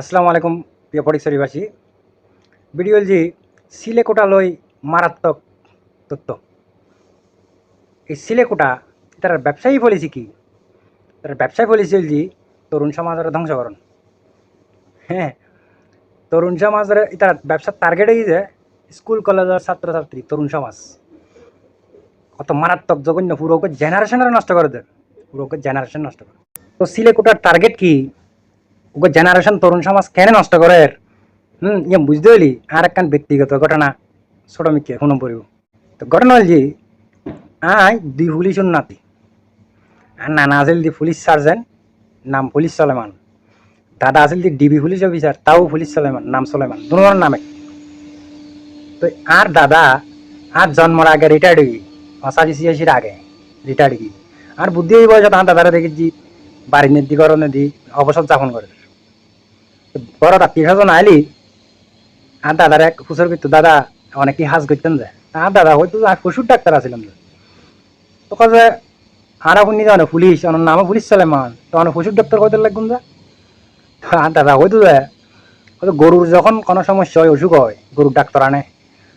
আসসালামু আলাইকুম, প্রিয় পরিসরবাসী ভিডিওলজি সিলেকোটা লই মারাত্মক তথ্য, এই সিলেকোটা তার ব্যবসায়ী পলিসি কি? তার ব্যবসায়ী পলিসি হলজি তরুণ সমাজের ধ্বংসকরণ। হ্যাঁ তরুণ সমাজের তার ব্যবসার টার্গেটে যে স্কুল কলেজের ছাত্রছাত্রী, তরুণ সমাজ। কত মারাত্মক জঘন্য পুরো জেনারেশনের নষ্ট করে দেয়। পুরো জেনারেশন নষ্ট করে তো সিলেকোটার টার্গেট কি? ওকে জেনারেশন তরুণ সমাজ কেন নষ্ট করে? হুম ইয়ে বুঝতে হইলি আর একখান ব্যক্তিগত ঘটনা। ছোট মিকে শুনো পড়িব। তো ঘটনা হল যে, আই দুই পুলিশ নাতি। আর নানা আছিল দি পুলিশ সার্জেন্ট নাম পুলিশ সলেমান। দাদা আছিল দি ডিবি পুলিশ অফিসার তাও পুলিশ সলেমান, নাম সলেমান দুজনের নামে। তো আর দাদা, আর জন্মর আগে রিটায়ার্ড হই অসাজি ছিয়াশির আগে রিটায়ার্ড হই আর বুদ্ধি এই বয়সে তার দাদারা দেখেছি বাড়ি নেদি করণে দি অবসর যাপন করে। তো বড় আত্মীয় স্বজন আইলি, আর দাদার এক হুসর করতো দাদা অনেকেই হাজ করতেন যে। আর দাদা হয়তো পশুর ডাক্তার আছিলাম যে তো কাজে আর শুনি যে পুলিশ আমার নামও পুলিশ চলে মান তো অনেক পশুর ডাক্তার কইতে লাগুন যে? আর দাদা হয়তো যে হয়তো গরুর যখন কোনো সমস্যা হয়, অসুখ হয়, গরুর ডাক্তার আনে।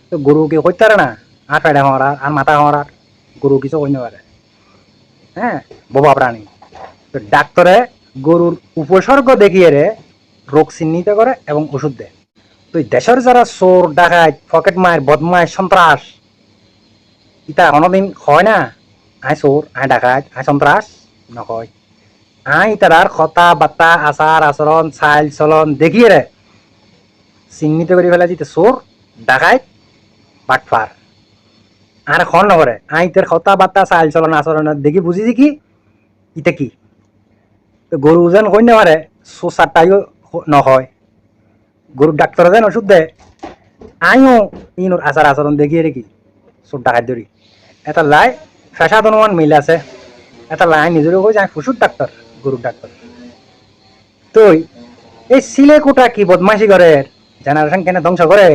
তো গরুকে কইতে পারে না, আর পেড়ে হওয়ার আর মাথা হওয়ার গরু কিছু কইতে পারে। হ্যাঁ বোবা প্রাণী। তো ডাক্তারে গরুর উপসর্গ দেখিয়ে রে রোগ চিহ্নিত করে এবং ওষুধ দেয়। তো দেশের যারা চোর, ডাকাত, পকেট মার বদমাই সন্ত্রাস ইটা কোনোদিন হয় না, আই চোর, আই ডাকাত, আই সন্ত্রাস নকয়। আই তারার কথা বার্তা আচার আচরণ চাল চলন দেখিয়ে রে চিহ্নিত করে ফেলা যেতে চোর ডাকাত বাটফার আর খন নকরে আই তার কথা বার্তা চাল চলন আচরণ দেখি বুঝিছি কি? ইটা কি? গরু যেন কই পারে সোসারটাইও নহয় গরুর ডাক্তার যেন ওষুধ দেয়? আইও, ইনোর আচার আচরণ দেখিয়ে রেখি সব ডাকাত ধরি এটা লাই ফেসাদ অনুমান মিল আছে। এটা লাই নিজেরও কই যে আমি পশুর ডাক্তার গরুর ডাক্তার তুই, এই সিলে কোটা কি বদমাইশি করে জেনারেশন কেন ধ্বংস করে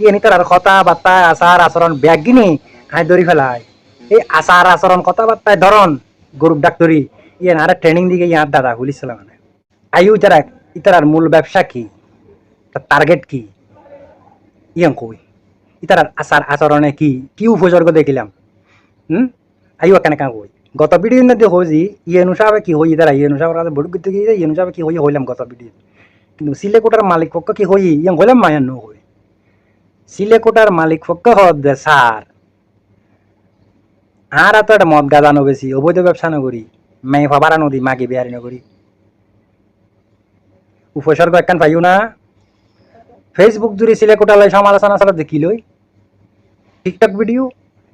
ইয়ে নিতর আর কথা বার্তা আচার আচরণ ব্যাগ গিনি আই ধরি ফেলাই এই আচার আচরণ কথাবার্তায় ধরন গরুর ডাক্তারি ইয়ে আর ট্রেনিং দিকে ইয়ার দাদা বলিছিল মানে। আইউ যারা ইতার মূল ব্যবসা কি? তার টার্গেট কি? ইয়ং কই ইতার আচার আচরণে কি? কি উপসর্গ দেখিলাম? হুম? আইও কেনে কাঁ কই গত ভিডিও না দেখো যে ইয়ে অনুসাবে কি হই? ইতারা ইয়ে অনুসাবে কাছে করতে গিয়ে ইয়ে অনুসাবে কি হই হইলাম গত ভিডিও কিন্তু সিলেকোটার মালিক পক্ষ কি হই? ইয়ং হইলাম মায়ান ন হই। সিলেকোটার মালিক পক্ষ হদ স্যার, আর এত একটা মদ গাজানো বেশি অবৈধ ব্যবসা নগরী, মেয়ে ভাবারা নদী মাকে বিহারি নগরী। উপসর্গ একখান পাইও না। ফেসবুক জুড়ে সিলেকোটালয় সমালোচনা চালা দেখিলই। টিকটক ভিডিও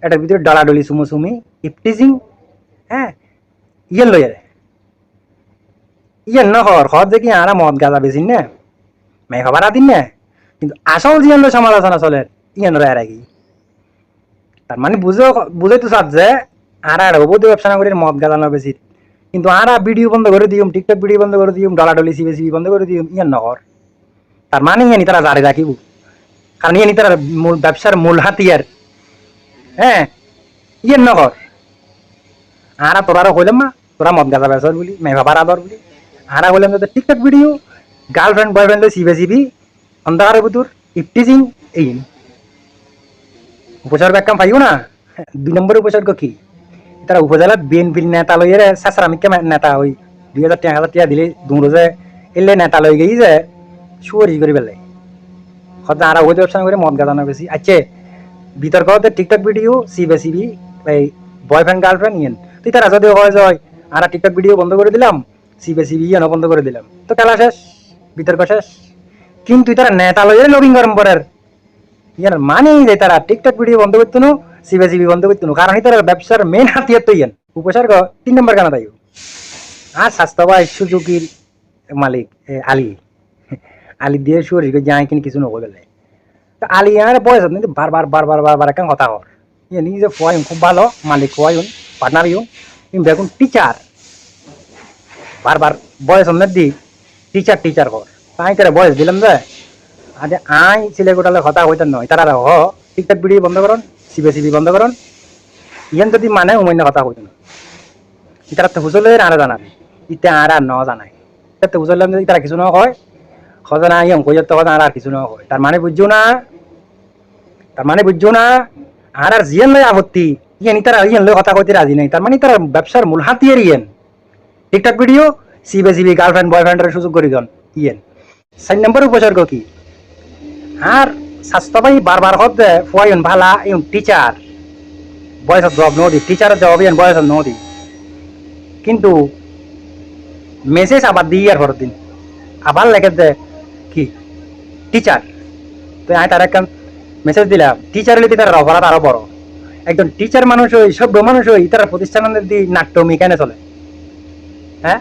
এটার ভিতরে ডলাডলি সুমো সুমি ইপটিজিং হ্যাঁ ইয়েন লই আরে ইয়েন না হর হর দেখি আরা মদ গাজা বেশি না। মেয়ে ভাবারা দিন না। কিন্তু আসল জিয়ান লই সমালোচনা চলে ইয়েন রয় কি। তার মানে বুঝে বুঝে তো সাত যে আর আর অবৈধ ব্যবসা না করে মদ গালানো বেশি কিন্তু আরা ভিডিও বন্ধ করে দিম টিকটক ভিডিও বন্ধ করে দিম ডলাডলি সিবে সিবি বন্ধ করে দিম ইয়ান নহর তার মানে ইয়ানি তারা জারে রাখিব। কারণ ইয়ানি তারা মূল ব্যবসার মূল হাতিয়ার। হ্যাঁ ইয়ান নহর আরা তোরা কইলাম মা, তোরা মদ গাজা বেসর বলি মে বাবার আদর বলি। আরা কইলাম যে টিকটক ভিডিও গার্লফ্রেন্ড বয়ফ্রেন্ড সিবে সিবি অন্ধকারের ভিতর ইফটিজিং এই। উপসর্গ একদম পাইও না। দুই নম্বর উপসর্গ কি? তারা উপজেলার বিএনপির নেতা লইয়ে কেমন নেতা ওই দুই হাজার টাকা টাকা দিলে দুমরো যে এলে নেতা লই গেই যে সুয়ারি করে পেলে হয়তো আর ওই ব্যবসা করে মদ গাদানো বেশি আচ্ছা বিতর্ক হতে টিকটক ভিডিও সিবে সিবি এই বয়ফ্রেন্ড গার্লফ্রেন্ড ইয়েন তুই তারা যদি হয় যায় আর টিকটক ভিডিও বন্ধ করে দিলাম সিবে সিবি ইয়েনও বন্ধ করে দিলাম। তো খেলা শেষ বিতর্ক শেষ। কিন্তু তারা নেতা লইয়ে লবিং গরম পরের ইয়ার মানেই যে তারা টিকটক ভিডিও বন্ধ করতো না সিবে সিবি বন্ধ করতো না কারণ তারা ব্যবসার মেন হাতিয়ার তো ইয়ান। উপসর্গ তিন নম্বর কেন তাই আর স্বাস্থ্যবাই সুযোগীর মালিক আলী। আলী দিয়ে শুয়ারি যাই কিনে কিছু নকই পেলে তো আলী আর বয়স কিন্তু বারবার বারবার বারবার একটা কথা হর ইয়ে নিজে ফুয়াই খুব ভালো মালিক ফুয়াই পার্টনার ইউ কিন্তু দেখুন টিচার বারবার বয়স অন্য দি টিচার টিচার কর তাই করে বয়স দিলাম যে, আজ আই ছেলে গোটালে কথা হইতেন নয় তারা হ, টিকটক ভিডিও বন্ধ করুন সিবে সিবি বন্ধ করুন। ইয়ান যদি মানে উমান্য কথা হইতেন তারা তো হুজলে আর জানাবি ইতে আর ন জানাই তো হুজলে যদি তারা কিছু ন হয় হ কথা না ইয়ং কইয়ার তো কথা আর কিছু না হয় তার মানে বুঝছ না। তার মানে বুঝছ না। আর আর জিয়ান লয় আপত্তি, ইয়ান তারা ইয়ান লয় কথা কইতে রাজি নাই। তার মানে তারা ব্যবসার মূল হাতিয়ার ইয়েন। টিকটক ভিডিও সিবে গার্লফ্রেন্ড বয়ফ্রেন্ডের সুযোগ করে দন ইয়েন। চার নম্বর উপসর্গ কি? আর স্বাস্থ্যবাহী বারবার হতে ফুয়াইন ভালা, ইউন টিচার বয়সত জব নদী। টিচারের জব ইয়েন বয়সত নদী। কিন্তু মেসেজ আবার দিই আর পরের দিন আবার লেগে দে কি? টিচার তো আমি তার একটা মেসেজ দিলাম। টিচার হলে তার অপরাধ আরও বড়। একজন টিচার মানুষ হই, সভ্য মানুষ হই, তার প্রতিষ্ঠানের দি নাট্যমি কেন চলে। হ্যাঁ?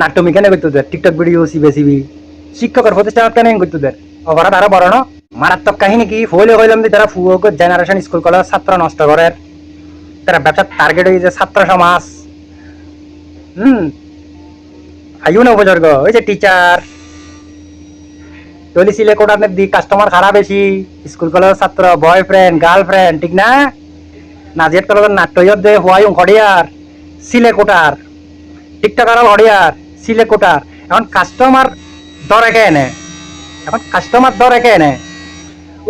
নাট্যমি কেন করতে দেয়। টিকটক ভিডিও সিবে সিবি শিক্ষকের প্রতিষ্ঠান কেন করতে দেয়? অপরাধ আরও বড়, না? মারাত্মক কাহিনী কি? হইলে হইলাম যে তারা ফুয়ক জেনারেশন স্কুল কলেজ ছাত্র নষ্ট করে। তারা ব্যবসার টার্গেট হয়েছে ছাত্র সমাজ। হুম। না উপসর্গ ওই যে টিচার তলি সিলে কোটানের দি কাস্টমার খারাপ বেশি। স্কুল কলেজের ছাত্র বয়ফ্রেন্ড গার্লফ্রেন্ড ঠিক না? নাজিয়াত কলেজের নাট্যয়ত দে হওয়াই হরিয়ার সিলে কোটার। টিকটকার হরিয়ার সিলে কোটার। এখন কাস্টমার দর একে এনে। এখন কাস্টমার দর একে এনে।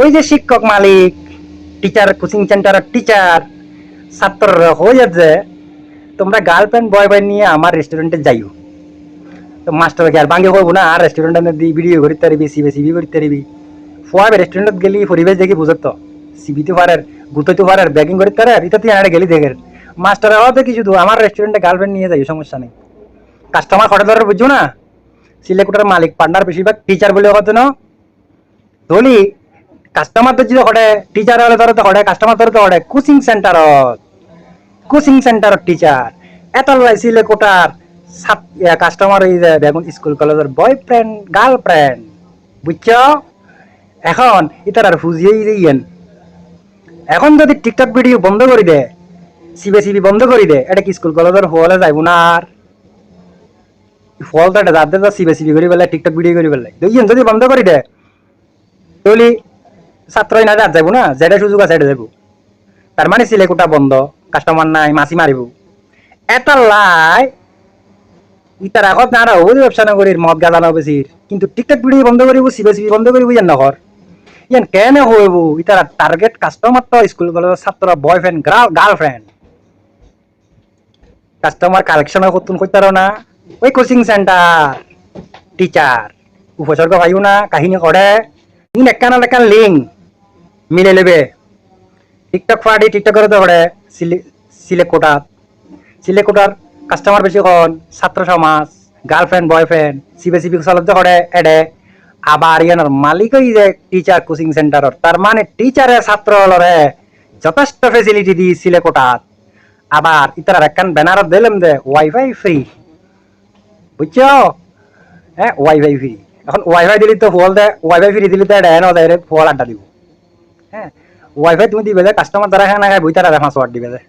ওই যে শিক্ষক মালিক টিচার কোচিং সেন্টারের টিচার ছাত্ররা, হয়ে যাচ্ছে। তোমরা গার্লফ্রেন্ড বয়ফ্রেন্ড নিয়ে আমার রেস্টুরেন্টে যাইও। তো মাস্টার কি আর ভাঙ্গে করব না, আর রেস্টুরেন্টে দি ভিডিও করতে পারবি সিবি সিবি করতে পারবি ফুয়াবে রেস্টুরেন্টত গেলি, পরিবেশ দেখি বুঝত। তো সিবিতে পারে গুতইতে পারে ব্যাগিং করতে পারে এটা তুই আরে গেলি দেখে মাস্টার আওয়াজ দেখি শুধু আমার রেস্টুরেন্টে গার্লফ্রেন্ড নিয়ে যাই সমস্যা নেই। কাস্টমার খটে ধরে বুঝছ না? সিলেকুটার মালিক পার্টনার বেশিরভাগ টিচার বলে কথা না। ধলি কাস্টমার তো যদি হটে টিচার হলে ধরে তো হটে কাস্টমার ধরে তো হটে কোচিং সেন্টারত কোচিং সেন্টারত টিচার এত লাই সিলেকুটার কাস্টমার এই যে বেগুন স্কুল কলেজের বয়ফ্রেন্ড গার্লফ্রেন্ড বুঝছ? এখন ইতার আর ফুজিয়েই দিয়েন। এখন যদি টিকটক ভিডিও বন্ধ করে দে সিবে সিবি বন্ধ করে দে, এটা কি স্কুল কলেজের হলে যাইব না আর? ফলটা এটা যাতে সিবে সিবি করি পেলাই টিকটক ভিডিও করি ইয়েন যদি বন্ধ করে দে। তাহলে ছাত্রই না, যাত যাইব না যেটা সুযোগ আছে এটা যাইব। তার মানে সিলেকুটা বন্ধ, কাস্টমার নাই, মাছি মারিব এটা লাই ইতার আগত না আর ওই ব্যবসা না করির মদ গাজা না বেশির কিন্তু টিকটক ভিডিও বন্ধ করিব সিবে সিবি বন্ধ করিব ইয়ান নহর ইয়ান কেন হইব ইতার টার্গেট কাস্টমার তো স্কুল কলেজের ছাত্র বয়ফ্রেন্ড গার্লফ্রেন্ড কাস্টমার কালেকশন করতুন করতে না। ওই কোচিং সেন্টার টিচার উপসর্গ পাইও না, কাহিনী করে ইন একান একান লিঙ্ক, মিলে নেবে। টিকটক পার্টি টিকটক করে তো করে সিলেক্ট কোটাত সিলেক্ট কোটার কাস্টমার বেশি কন ছাত্র সমাজ গার্লফ্রেন্ড বয়ফ্রেন্ড সিবে সিবি চলত করে এডে। আবার ইয়ানোর মালিক ওই যে টিচার কোচিং সেন্টারর তার মানে টিচারে ছাত্র হলরে যথেষ্ট ফেসিলিটি দি সিলে কোটাত আবার ইতার একখান ব্যানারত দিলাম দে ওয়াইফাই ফ্রি বুঝছ? হ্যাঁ ওয়াইফাই ফ্রি এখন ওয়াইফাই দিলি তো ফল দে ওয়াইফাই ফ্রি দিলি তো এটা এনে যায় ফল আড্ডা দিব। হ্যাঁ ওয়াইফাই তুমি দিবে যে কাস্টমার দ্বারা খানা খায় বই তারা পাসওয়ার্ড দিবে যে।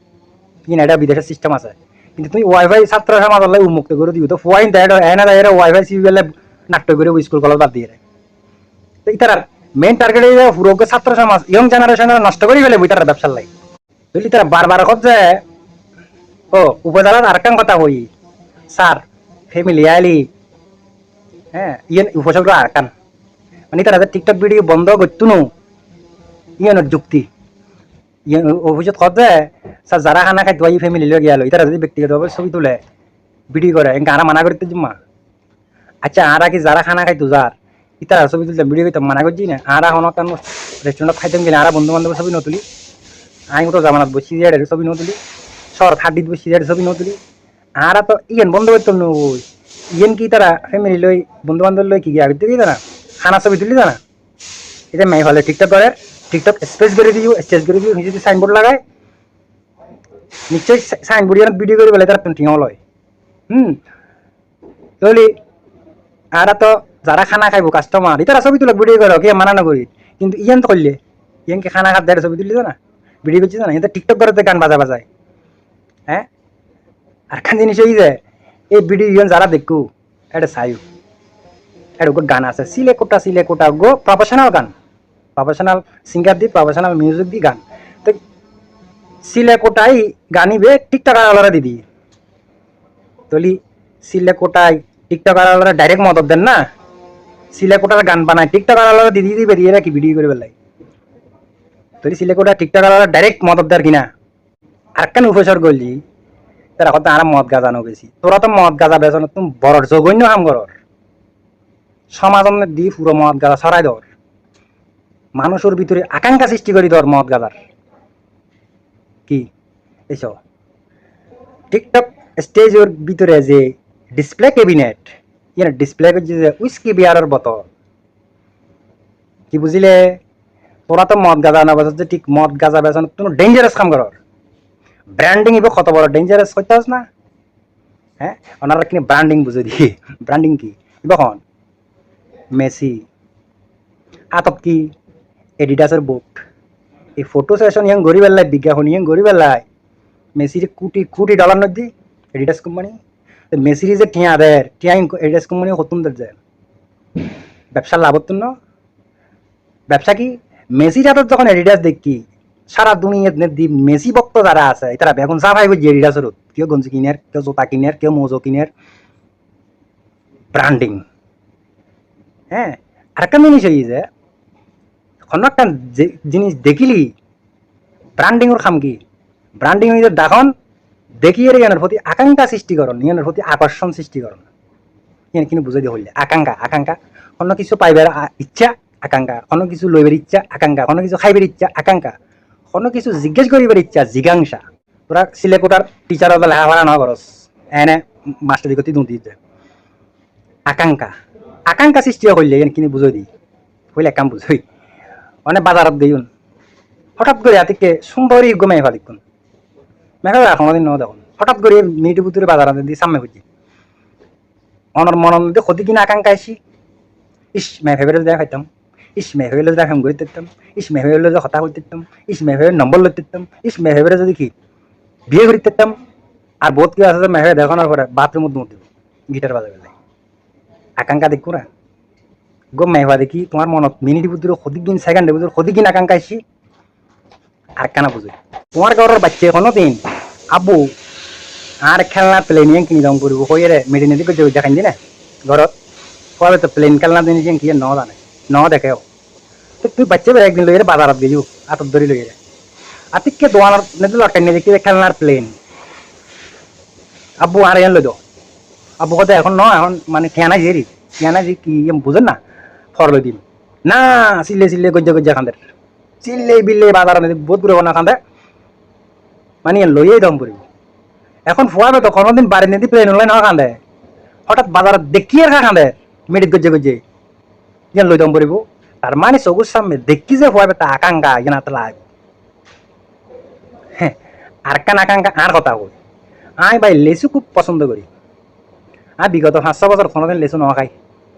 কিনা এটা বিদেশের সিস্টেম আছে। কিন্তু তুমি ওয়াইফাই ছাত্র সমাজ হলে উন্মুক্ত করে দিব তো ফুয়াইন দেয় এনে দেয় ওয়াইফাই সিবি গেলে নাট্য করে স্কুল কলেজ বাদ দিয়ে। তো ইতার মেইন টার্গেট এই পুরোকে ছাত্র সমাজ ইয়ং জেনারেশন নষ্ট করে ফেলে বই তারা ব্যবসার লাই বুঝলি তারা বারবার যে ও উপজেলার আরেকটা কথা কই স্যার ফ্যামিলি আইলি হ্যাঁ ইয়েন উপসর্গ আরেকটান মানে তারা টিকটক ভিডিও বন্ধ করতো নো। ইয়েনের যুক্তি। অভিযোগ কত স্যার, যারা খানা খাই তোয়াই ফ্যামিলি লয়ে গেল ইতারা যদি ব্যক্তিগতভাবে ছবি তুলে ভিডিও করে। আরা মানা করতে জুম্মা। আচ্ছা আরা কি যারা খানা খাই যার ইতারা ছবি তুলতাম ভিডিও করতাম মানা করছি না? আরা হন কেন রেস্টুরেন্টত খাইতাম কিনা, আরা বন্ধু বান্ধবের ছবি নতুলি আমি তো জামানাত বসি দিয়ে ছবি নতুলি শহর খাটিত বসি দিয়ে ছবি নতুলি আরা তো ইয়েন বন্ধ করতাম না। ওই ইয়েন কি তারা ফ্যামিলি লই বন্ধু বান্ধব লই কি গিয়ে আগে দিকে না খানা ছবি তুলি না এটা মাই হলে টিকটক করে টিকটক স্পেস করে দিও স্টেজ করে দিও যদি সাইনবোর্ড লাগায়, নিশ্চয়ই সাইনবোর্ড ইয়ার ভিডিও করে বলে তারা ঠিক লয়। হুম? তাহলে আরা তো যারা খানা খাইব কাস্টমার ইতারা ছবি তুলে ভিডিও করো কে মানা নকরি কিন্তু ইয়ান তো করলে ইয়ানকে খানা খাত দেয় ছবি তুলি না ভিডিও করছি না এটা টিকটক করে গান বাজা বাজায়। হ্যাঁ? আর খান জিনিস এই যে এই ভিডিও ইয়ন যারা দেখু এটা চাইও এটা গান আছে। সিলে কোটা সিলে কোটা গো প্রফেশনাল গান। প্রফেশনাল সিঙ্গার দি প্রফেশনাল মিউজিক দি গান। তো সিলে কোটাই গানিবে টিকটক আলারা দিদি। তলি সিলে কোটাই টিকটক আলারা ডাইরেক্ট মদত দেন না। সিলেকোটার গান বানায় টিকটক আলাদা দিদি দিদি বেরিয়ে রাখি ভিডিও করে বেলাই তোর সিলেকোটা টিকটক আলাদা ডাইরেক্ট মদত দেয় কিনা। আর কেন উপসর্গ তারা কথা আর মদ গাজা নো বেশি তোরা তো মদ গাজা বেচন তুমি বড় জঘন্য কাম করর সমাজ দি পুরো মদ গাজা ছড়াই দর। মানুষের ভিতরে আকাঙ্ক্ষা সৃষ্টি করি দর মদ গাজার। কি? এইসব টিকটক স্টেজের ভিতরে যে ডিসপ্লে ক্যাবিনেট, ইয়ার ডিসপ্লে করছে যে উইস্কি বিয়ারের বোতল। কি বুঝিলে? তোরা তো মদ গাজা না বেচত যে ঠিক মদ গাজা বেচন তুমি ডেঞ্জারাস কাম করর ব্র্যান্ডিং ইবে কত বড় ডেঞ্জারাস করতে না? হ্যাঁ ওনারা কিনে ব্র্যান্ডিং বুঝে দিয়ে ব্র্যান্ডিং কি? কখন মেসি আতপ কি? এডিডাসের বুট এই ফটো সেশন ইয়াং গরিব এলাই বিজ্ঞাপন ইয়াং গরিব এলাই মেসির কোটি কোটি ডলার নদী এডিডাস কোম্পানি মেসির যে টিয়া দেয় টিয়া এডিডাস কোম্পানি হতুন দেয় ব্যবসার লাভত্তন ব্যবসা কি? মেসির হাতত যখন এডিডাস দেখি সারা দুনিয়াত দি মেসি ভক্ত যারা আছে তারা বেগুন চা ভাই বুঝি এডিডাসের কেউ গঞ্জি কিনের কেউ জোতা কিনের কেউ মোজো কিনের ব্র্যান্ডিং হ্যাঁ আরেকটা জিনিস হই যে কোনো একটা জিনিস দেখিলি? ব্র্যান্ডিংয়ের খাম কি? ব্র্যান্ডিং হইতে দেখুন দেখিয়ে ইয়ানের প্রতি আকাঙ্ক্ষা সৃষ্টিকরণ ইয়ানের প্রতি আকর্ষণ সৃষ্টিকরণ ইয়ান কিন্তু বুঝাই দিয়ে হইলে আকাঙ্ক্ষা আকাঙ্ক্ষা কোনো কিছু পাইবার ইচ্ছা আকাঙ্ক্ষা কোনো কিছু লইবার ইচ্ছা আকাঙ্ক্ষা কোনো কিছু খাইবার ইচ্ছা আকাঙ্ক্ষা কোনো কিছু জিজ্ঞেস করিবার ইচ্ছা, জিজ্ঞাংসা। তোরা সিলেকোটার টিচারত লেখাপড়া ন করস এনে মাস্টার দুঁতি দিতে আকাঙ্ক্ষা আকাঙ্ক্ষা সৃষ্টি করলে ইয়ান কিনে বুঝাই দিই হইলে কাম বুঝই মানে বাজারত গেইন হঠাৎ করে আতিকে সুন্দরী গমাই ফালিকুন মেঘা এখন দিন দেখুন। হঠাৎ করে মিনিট ভিতরে বাজার দিয়ে সামনে খুঁজি অনর মন ক্ষতি কিনা আকাঙ্ক্ষা আসি ইস মে ভেবে দেখা খাইতাম ইস মে ভেবে দেখা করে দিতাম ইস মে ভেবে যে হতা করতে দিতাম ইস মে ভেবে নম্বর লইতে দিতাম ইস মে যদি কি বিয়ে করে দিতাম আর বহুত কি আছে যে মে ভেবে দেখানোর পরে বাথরুম মধ্যে গিটার বাজাবে যায় আকাঙ্ক্ষা দেখো না? গো মেহবা দেখি, তোমার মনত মিনিট ভিতরে সদিক দিন সেকেন্ডে ভিতরে সদিক দিন আকাঙ্ক্ষা আসি আর কেন বুঝে তোমার ঘরের বাচ্চা এখনও দিন আবু আর খেলনা প্লেন ইয়াং কিনি দাম করব হয়ে রে মেডিনেটি করছে দেখান দি না ঘরত পরে তো প্লেন খেলনা দিন কি ন জানে, ন দেখেও। তুই বাচ্চা বেড়ে একদিন লইরে বাজারত গেলিও আতত ধরি লইরে আতিককে দোয়ানোর নেদি লটাই নিয়ে দেখি খেলনার প্লেন আব্বু আর ইয়ান লই দো আব্বু কথা এখন ন এখন মানে কেনা জেরি কেনা যে কি বুঝেন না? ফর লই দিন না চিল্লে চিল্লে গজ্জা গজ্জা খান্দের। চিল্লে বিল্লে, বাজার নদী বহুত ঘুরে না খান্দে। মানে লইয়েই দম পড়িব এখন ফুয়াবে তো, কোনোদিন বাড়ি নদী প্লেন হলে না খান্দে। হঠাৎ বাজারত দেখিয়ে খা খান্দে, মেডিত গজ্জে গজ্জে। ইয়ান লই দম পড়িব তার মানে চকুর সামনে দেখি যে ফুয়াবে তা আকাঙ্ক্ষা ইয়ান হাতে লাগ। আর কান আকাঙ্ক্ষা আর কথা কই আই ভাই, লেচু খুব পছন্দ করি আর বিগত পাঁচশো বছর কোনোদিন লেচু ন খাই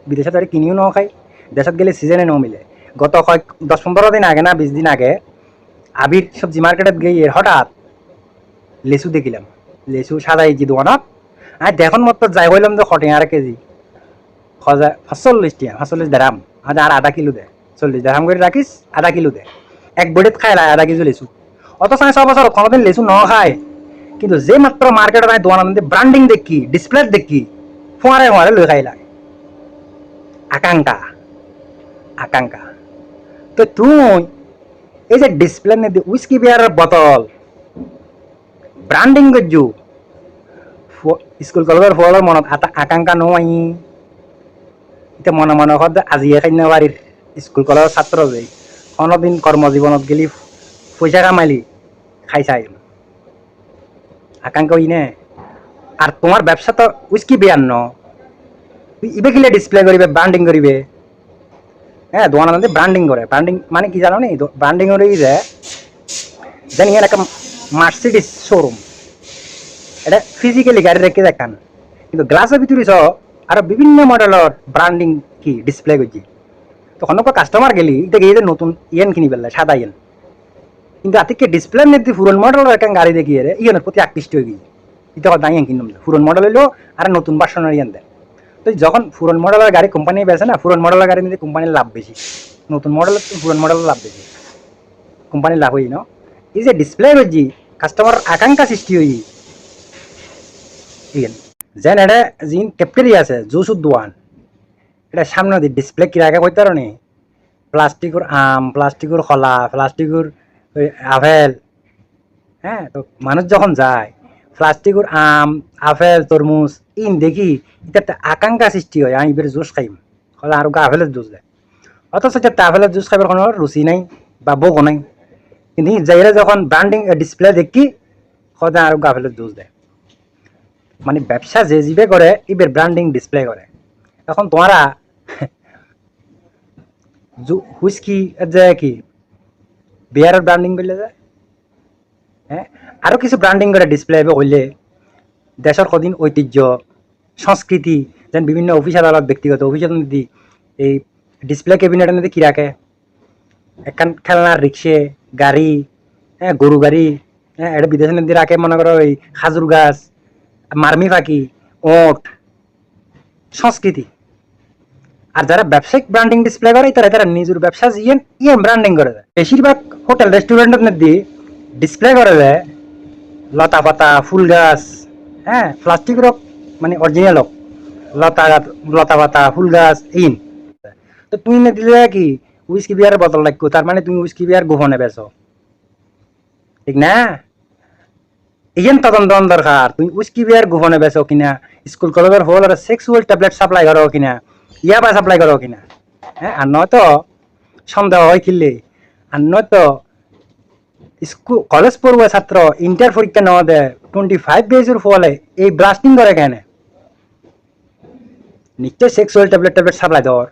বিদেশত আর কিনিও ন খাই দেশত গেলে সিজনে নমিলে। গত কয়েক দশ পনেরো দিন আগে না বিশ দিন আগে আবির সবজি মার্কেটত গিয়ে হঠাৎ লেচু দেখিলাম। লেচু সাদাই যে দোকানত। আর দেখুন মত যাই বললাম যে আর কেজি। সজা পাঁচচল্লিশ টিয়া পাঁচচল্লিশ দেরাম আর আধা কিলো দে। চল্লিশ দেরাম করে রাখিস আধা কিলো দে। এক বডিত খাই আধা কেজি লেচু অত চাই ছ বছর কোনোদিন লেচু ন খায় কিন্তু যে মাত্র মার্কেটত আই দোকানত ব্র্যান্ডিং দেখি ডিসপ্লে দেখি ফোঁয়ারে ফোঁয়ারে লৈ খাই লাগে আকাঙ্ক্ষা আকাঙ্ক্ষা তো তুই, এই যে ডিসপ্লে নিয়ে উইস্কি বিয়ারের বোতল ব্র্যান্ডিং করছু স্কুল কলেজের ফলের মনত আকাঙ্ক্ষা নয় এতিয়া মনে মনে কত আজিয়ে খাই বাড়ির স্কুল কলেজের ছাত্র যে কোনোদিন কর্মজীবনত গেলি পয়সা কামাইলি খাই চাই। আকাঙ্ক্ষা ই নে আর তোমার ব্যবসা তো উইস্কি বিয়ার ন? ইবে কিলে ডিসপ্লে করিবে ব্র্যান্ডিং করিবে হ্যাঁ দোকান ব্র্যান্ডিং করে ব্র্যান্ডিং মানে কি জানো নি ব্র্যান্ডিং হলে যে ইয়ার একটা মার্সিডিস শোরুম এটা ফিজিক্যালি গাড়ি রেখে দেখান। কিন্তু গ্লাসের ভিতরে ছ আর বিভিন্ন মডেলের ব্র্যান্ডিং কি ডিসপ্লে করছি তখন কাস্টমার গেলি এটা গিয়ে নতুন ইয়েন কিনি পেলে সাদা ইয়েন। কিন্তু আতিকে ডিসপ্লে নিতে পুরন মডেলের একটা গাড়ি দেখিয়ে রে ইয়েনের প্রতি আকৃষ্ট হয়ে গিয়ে। এটা কথা ইয়েন কিনলাম পুরন মডেল হইল আর নতুন বাসনের ইয়েন দেয় তো যখন পুরন মডেলের গাড়ি কোম্পানি বেছে না পুরন মডেলের গাড়ি নিতে কোম্পানির লাভ বেশি। নতুন মডেলের পুরন মডেলের লাভ বেশি। কোম্পানির লাভ হই ন। এই যে ডিসপ্লে করছি কাস্টমার আকাঙ্ক্ষা সৃষ্টি হই যেন এটা যিন কেপ্টেরি আছে জুস দোয়ান। এটা সামনে দিয়ে ডিসপ্লে কি রাখে কইতে নি প্লাস্টিকের আম, প্লাস্টিকের কলা, প্লাস্টিকের আপেল হ্যাঁ? তো মানুষ যখন যায়, প্লাস্টিকের আম, আপেল, তরমুজ, ইন দেখি এটা আকাঙ্ক্ষা সৃষ্টি হয়, আমি এবার জুস খাইম। হলে আর আপেলের জুস দেয়। অথচ এটা আপেলের জুস খাইবার কোনো রুচি নাই বা বকো নাই। কিন্তু যাইলে যখন ব্র্যান্ডিং ডিসপ্লে দেখি, সদায় আর আপেলের জুস দেয়। মানে ব্যবসা যে জিবে করে, এবার ব্র্যান্ডিং ডিসপ্লে করে। এখন তোমারা হুইস্কি যে কি? বিয়ারের ব্র্যান্ডিং করলে যায়? হ্যাঁ? আরও কিছু ব্র্যান্ডিং করে ডিসপ্লে হইলে। দেশের কদিন ঐতিহ্য, সংস্কৃতি, যেন বিভিন্ন অফিস আদালত, ব্যক্তিগত অফিসের মধ্যে এই ডিসপ্লে ক্যাবিনেটের মধ্যে কি রাখে? একখান খেলনার রিক্সে, গাড়ি হ্যাঁ গরু গাড়ি হ্যাঁ এটা বিদেশের মধ্যে রাখে, মনে করো ওই খাজুর গাছ, মার্মি পাখি, ওট, সংস্কৃতি। আর যারা ব্যবসায়িক ব্র্যান্ডিং ডিসপ্লে করে তারা তারা নিজের ব্যবসা ইয়েন ইয়েন ব্র্যান্ডিং করে দেয়। বেশিরভাগ হোটেল রেস্টুরেন্টের মধ্যে ডিসপ্লে করে দেয়। লতা পাতা, ফুল গাছ হ্যাঁ প্লাস্টিক রক মানে অরিজিনাল হোক লতা লতা পাতা, ফুল গাছ ইন তো তুমি না দিলে কি উইস্কি বিয়ারের বোতল লাগবো, তার মানে তুমি উইস্কি বিয়ার গোপনে বেছো ঠিক না? ইয়েন তদন্ত দরকার তুমি উস্কি বিয়ার গোপনে বেছো কিনা স্কুল কলেজের হল আর সেক্সুয়াল ট্যাবলেট সাপ্লাই করো কিনা ইয়াবা সাপ্লাই করো কিনা। হ্যাঁ আর নয়তো সন্দেহ হয় কিনলে আর নয়তো স্কুল কলেজ পড়ুয়া ছাত্র ইন্টার পরীক্ষা নেওয়া দেয় টোয়েন্টি ফাইভ ডেজের ফলে এই ব্লাস্টিং করে কেন? নিশ্চয় সেক্সুয়াল ট্যাবলেট ট্যাবলেট সাপ্লাই দেওয়ার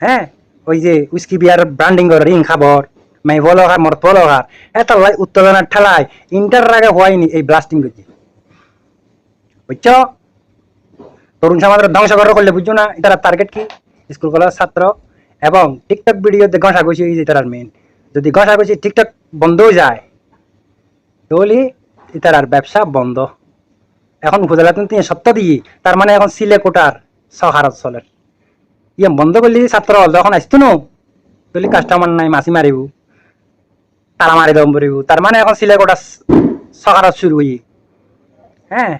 হ্যাঁ ওই যে উস্কি বিয়ার ব্র্যান্ডিং করে রিং খাবর মাই বলো মর বলো খার এটা লাই উত্তেজনার ঠেলায় ইন্টার আগে হয়নি এই ব্লাস্টিং করছে বুঝছ তরুণ সমাজের ধ্বংস করা করলে বুঝছ না? এটার টার্গেট কি? স্কুল কলেজের ছাত্র এবং টিকটক ভিডিওতে ঘষাঘষি হয়ে তার মেন যদি ঘষাঘষি টিকটক বন্ধ হয়ে যায়, তাহলে এটার আর ব্যবসা বন্ধ। এখন উপজেলা তুমি সত্য দিয়ে, তার মানে এখন সিলে কোটার সহারত চলের ইয়ে বন্ধ করলি ছাত্র যখন আসতো ন। তাহলে কাস্টমার নাই, মাছি মারিব তারা মারি দম তার মানে এখন সিলে কোটা সহারত শুরু হই হ্যাঁ?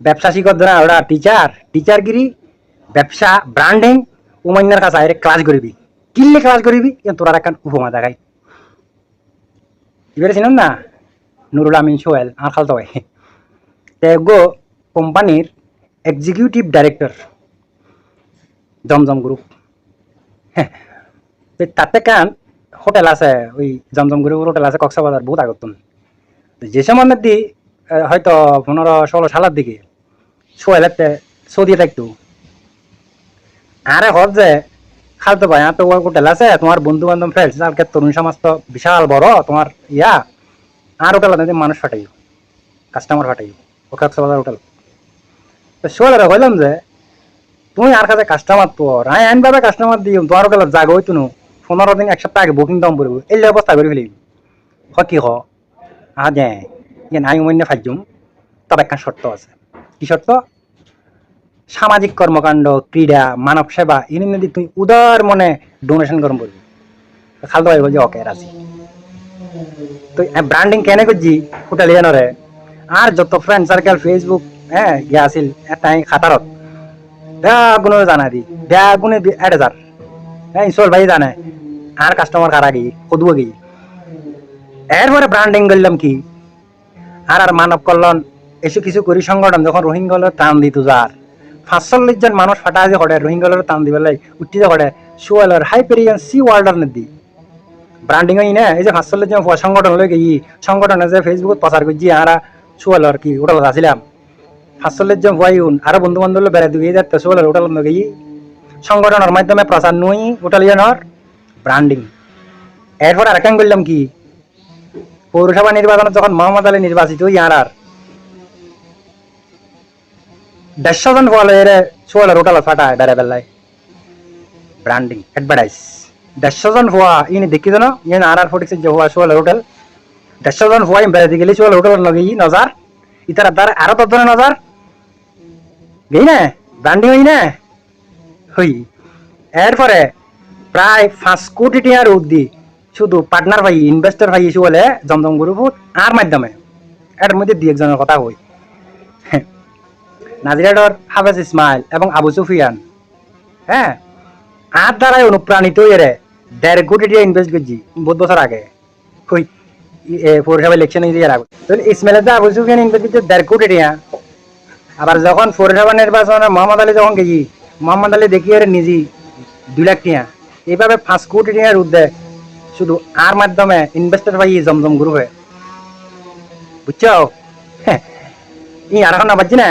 ব্যবসা না ওরা টিচার টিচার গিরি, ব্যবসা ব্র্যান্ডিং উমান্যার কাছে আইরে ক্লাস করবি। কিনলে ক্লাস করবি তোরা একটা উপমা দেখাই। এবারে চিনেন না? নুরুল আমিন, সোহেল, আর খালতো গো, কোম্পানির এক্সিকিউটিভ ডাইরেক্টর জমজম গ্রুপ তাতে কান হোটেল আছে, ওই জমজম গ্রুপের হোটেল আছে, কক্সবাজার, বহুত আগত যে সময় দি হয়তো পনেরো ষোলো সালের দিকে সোহেলেতে সৌদি থাকতো। আরে হত যে, খালতো ভাই তো হোটেল আছে, তোমার বন্ধু বান্ধব ফ্রেন্ডস আজকে তরুণ সমাজ তো বিশাল বড়, তোমার ইয়া, আর হোটেল মানুষ ফাটাইও কাস্টমার ফাটাইও ও কক্সবাজার হোটেল তো কইলাম যে, তুমি আর কাছে কাস্টমার তো আই আইন ভাবে কাস্টমার দিও, তোমার হোটেলত জাগ হইতো নো, পনেরো দিন, এক সপ্তাহ আগে বুকিং দাম পড়ব এই অবস্থা করে হ কি হ? আ দে ইয়ে নাই ফাইজুম তবে একটা শর্ত আছে। কি সামাজিক কর্মকাণ্ড, ক্রীড়া, মানব সেবা ইনি যদি তুই উদার মনে ডোনেশন করম বলবি খালতো ভাই বলছি ওকে রাজি। তো ব্র্যান্ডিং কেন করছি, হোটেল ইয়ানরে আর যত ফ্রেন্ড সার্কেল ফেসবুক হ্যাঁ গিয়া আছিল এটা খাতারত। বেগুনে জানা দি বেগুনে এক হাজার। হ্যাঁ ঈশ্বর ভাই জানে, আর কাস্টমার কারা গিয়ে কদুয়া গিয়ে এরপরে ব্র্যান্ডিং করলাম কি? আর আর মানব কল্যাণ এসে কিছু করি, সংগঠন যখন রোহিঙ্গলের টান দিত যার। পাঁচচল্লিশ জন মানুষ ফাটা যে করে রোহিঙ্গলের টান দিবে লাই উঠি যে করে সুয়েলের হাইপেরিয়ান সি ওয়ার্ল্ডার নেদি ব্র্যান্ডিং হই না, এই যে পাঁচচল্লিশ জন সংগঠন লই গিয়ে সংগঠনে যে ফেসবুকত প্রচার করছি, আর সুয়েলের কি ওটা আছিলাম পাঁচচল্লিশ জন ভয়ুন আরও বন্ধু বান্ধব বেড়ে দিয়ে যাচ্ছে সুয়েলের ওটা গিয়ে সংগঠনের মাধ্যমে প্রচার নই হোটেলিয়ানর ব্র্যান্ডিং এরপর আর কেন করলাম কি? পৌরসভা নির্বাচনে যখন মোহাম্মদ আলী নির্বাচিত ইয়ার আর দেড়শো জন ফল এর সোয়ালের ফাটা বেড়ে বেলায় ব্র্যান্ডিং অ্যাডভার্টাইজ দেড়শো জন ভুয়া ইনি দেখি জানো ইয়ে আর ফোর্টি যে ভুয়া সোয়ালের হোটেল দেড়শো জন ভুয়া বেড়াতে গেলে সোয়ালের হোটেল লগে ই নজার ইতার দ্বারা আরও তত নজার গেই না ব্র্যান্ডিং হই না হই এরপরে প্রায় পাঁচ কোটি টিয়ার উদ্দি শুধু পার্টনার ভাই ইনভেস্টর ভাই ইস্যু বলে জমজম গ্রুপ আর মাধ্যমে এর মধ্যে দুই একজনের কথা হই নাজিরাডর হাফেজ ইসমাইল এবং আবু সুফিয়ান। হ্যাঁ আর দ্বারাই অনুপ্রাণিত এরে দেড় কোটি টাকা ইনভেস্ট করছি বহুত বছর আগে। কই পৌরসভা ইলেকশন দিয়ে আগে। তো আবু সুফিয়ান ইনভেস্ট করছে দেড় কোটি টাকা। আবার যখন পৌরসভা নির্বাচনে মোহাম্মদ আলী যখন গেছি মোহাম্মদ আলী দেখি এর নিজে দুই লাখ টাকা। এইভাবে পাঁচ কোটি টাকার উদ্যে শুধু আর মাধ্যমে ইনভেস্টর পাই জমজম গ্রুপে বুঝছ? হ্যাঁ, ই আর না পাচ্ছি না?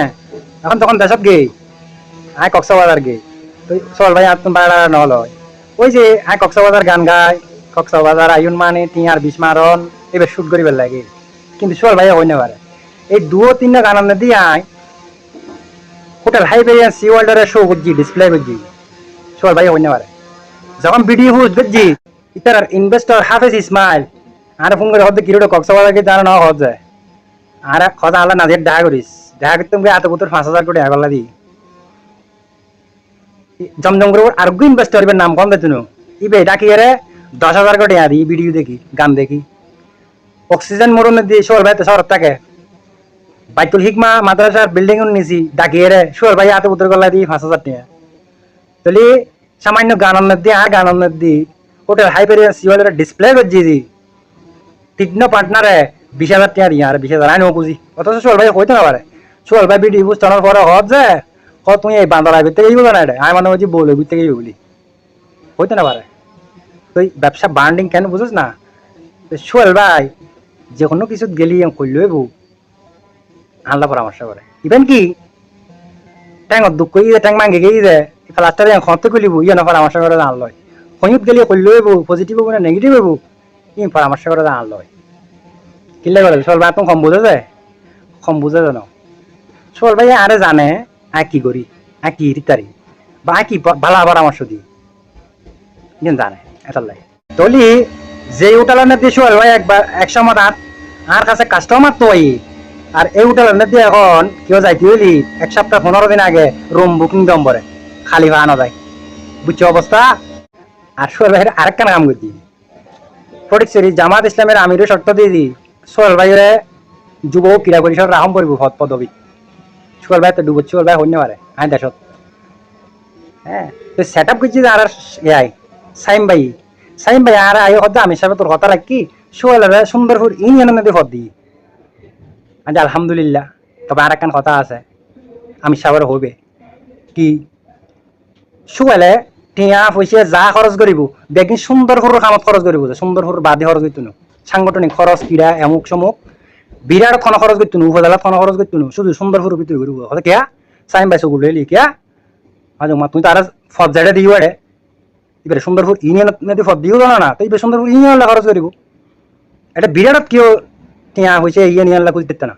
এখন তখন দেশত গে আয় কক্সবাজার গে তো চল ভাই, আর তুমি বাড়া নহল ওই যে আয় কক্সবাজার গান গায় কক্সবাজার আয়ুন মানে টিয়ার বিষ মারন এবার শুট করিবার লাগে। কিন্তু চল ভাই হই না পারে এই দুও তিনটা গান আনলে দিয়ে আয় হোটেল হাইবেরিয়ান সি ওয়ার্ল্ডের শো করছি ডিসপ্লে করছি চল ভাই হই না পারে যখন ভিডিও হুজ করছি ইতার ইনভেস্টর হাফেজ ইসমাইল আর ফোন করে হতে কিরোটা কক্সবাজারকে জানা না হজ যায় আর কথা আল্লাহ নাজির দেখা করিস দেখা করতে গিয়ে এত বছর পাঁচ হাজার কোটি আগলা দি জমজম করে আরোগ্য ইনভেস্টর এবার নাম কম দিত ইবে ডাকি এরে দশ হাজার কোটি আর ভিডিও দেখি, গান দেখি। অক্সিজেন মরণে দিয়ে সোল ভাই তো শহর থাকে। বাইতুল হিকমা মাদ্রাসার বিল্ডিং নিছি ডাকি এরে সোল ভাই এত বছর গলা দি পাঁচ হাজার টাকা? তাহলে সামান্য গান অন্যের দিয়ে, আর গান অন্যের দি হোটেল হাইপেরিয়ান সিওয়ালের ডিসপ্লে করছি দি তীক্ষ্ণ পার্টনারে বিশ হাজার টাকা দিয়ে আর বিশ হাজার আইনও বুঝি। অথচ সোল ভাই কইতে না পারে। সোল ভাই বিডি বুঝতানোর পরে হত যে হ তুই এই বান্দর আইবে থেকে বুঝো না এটা? আমি মানে বলছি, বলে বুঝতে গেই বলি হইতে না পারে। তো এই ব্যবসা বান্ডিং কেন বুঝিস না? সোহেল ভাই, যে কোনো কিছু গেলি করলে বউ আল্লাহ পরামর্শ করে। ইভেন কি ট্যাঙ্গত দুঃখ ইয়ে ট্যাং মাঙ্গে গিয়ে দে প্লাস্টারে খতে খুলিব ইয়ে না পরামর্শ করে জান লয় হইত গেলে করলে বউ পজিটিভ হব না নেগেটিভ হব ই পরামর্শ করে জান লয় কিলে করে সোহেল ভাই তুমি কম বুঝে যায়। কম বুঝে জানো সোহেল ভাই, আরে জানে আ কি করি আ রিতারি, বা আ কি প- ভালো পরামর্শ দিই। জানে এটার লাগে তলি, যে উঠালানের দিয়ে সোহেল ভাই, একবার এক সময় আর আর কাছে কাস্টমার তো আর এই উঠালানের দিয়ে এখন কেউ যাইতে হইলি, এক সপ্তাহ পনেরো দিন আগে রুম বুকিং দম পরে, খালি ভাড়া যায় বুঝছ অবস্থা? আর সোহেল ভাইয়ের আরেকটা কাম করছি ফটিকছড়ি জামাত ইসলামের আমিরও শর্ত দিয়ে দি সোহেল ভাইয়ের যুব ক্রীড়া পরিষদ রাহম পরিব পদ পদবী। সোহেল ভাই, তো ডুবো ভাই হইতে পারে হ্যাঁ তো সেট আপ করছি আর এআই, সাইম ভাই। সাইম ভাই, আর আই আমি সাহেব তোর কথা রাখি, সোহেল সুন্দরপুর ইউনিয়ন নদী হদ দি। আজ আলহামদুলিল্লাহ, তবে আর একখান কথা আছে, আমি সাহেবের হবে কি? সোহেলে টিয়া পয়সা যা খরচ করিব বেগিন সুন্দরপুরের কামত খরচ করিব যে, সুন্দরপুর বাদে খরচ না। সাংগঠনিক খরচ কিরা এমুক সমুক বিরাট খন খরচ করতো না উপজেলাত খন খরচ করতো না শুধু সুন্দরপুর ভিতরে করিব হলে কিয়া সাইম বাইসো গুলো কিয়া আজ মা তুই তারা ফদ জায়গা দিও আরে। এবারে সুন্দরপুর ইউনিয়ন যদি ফদ দিও জানা না, তো এবার সুন্দরপুর ইউনিয়ন খরচ করিব। এটা বিরাট কিয় টিয়া হয়েছে ইউনিয়ন লাগুজ দিতে না।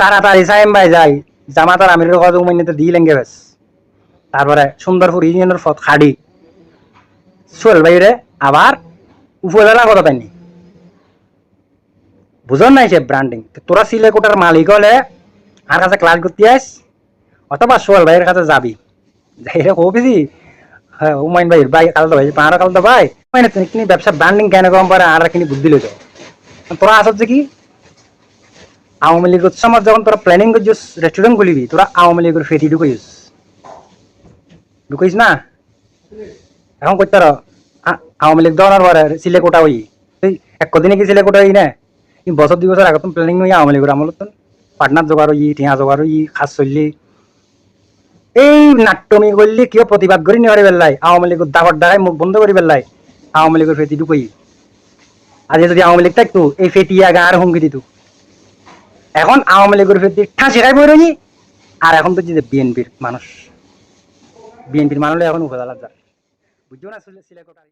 তাড়াতাড়ি সাইম বাই যাই জামাতার আমিরের কথা উমাইনিতে দিয়ে লেঙ্গে বেশ তারপরে সুন্দরপুর ইউনিয়নের ফত খাড়ি। সোহেল ভাইরে আবার উপজেলা কথা পাইনি। বুঝন নাই সে ব্র্যান্ডিং তোরা সিলে কোটার মালিক হলে আর কাছে ক্লাস করতে আস অথবা সোহেল ভাইয়ের কাছে যাবি। যাই রে কবি উমাইন ভাই ভাই কাল ভাই পাহাড় কাল ভাই। তুমি কিনি ব্যবসা ব্র্যান্ডিং কেন কম পারে আর কিনি বুদ্ধি লইতো তোরা আসছ কি? আওয়ামী লীগের সময় যখন তোরা প্ল্যানিং করছিস রেস্টুরেন্ট খুলিবি তোরা আওয়ামী লীগের ফেটি ঢুকাইস ঢুকাইস না? এখন করতে আওয়ামী লীগ দেওয়ার পরে সিলে কোটা হই তুই এক কদিনে কি সিলে কোটা হই না? বছর দুই বছর আগত প্ল্যানিং হই আওয়ামী লীগের আমলত পার্টনার জোগাড় হই টিয়া জোগাড় হই খাস চললি এই নাট্যমি করলি কিয় প্রতিবাদ করি নিবারি পেলাই আওয়ামী লীগের দাবর দ্বারাই মুখ বন্ধ করি পেলাই আওয়ামী লীগের ফেটি ঢুকই আজ যদি আওয়ামী লীগ থাকতো, এই আগা আর হুমকি দিত এখন আওয়ামী লীগের ফেটি ঠাঁসি খাই বই আর এখন তো যে বিএনপির মানুষ বিএনপির মানুষ এখন উপজেলার যার বুঝছ না? সিলে কোটা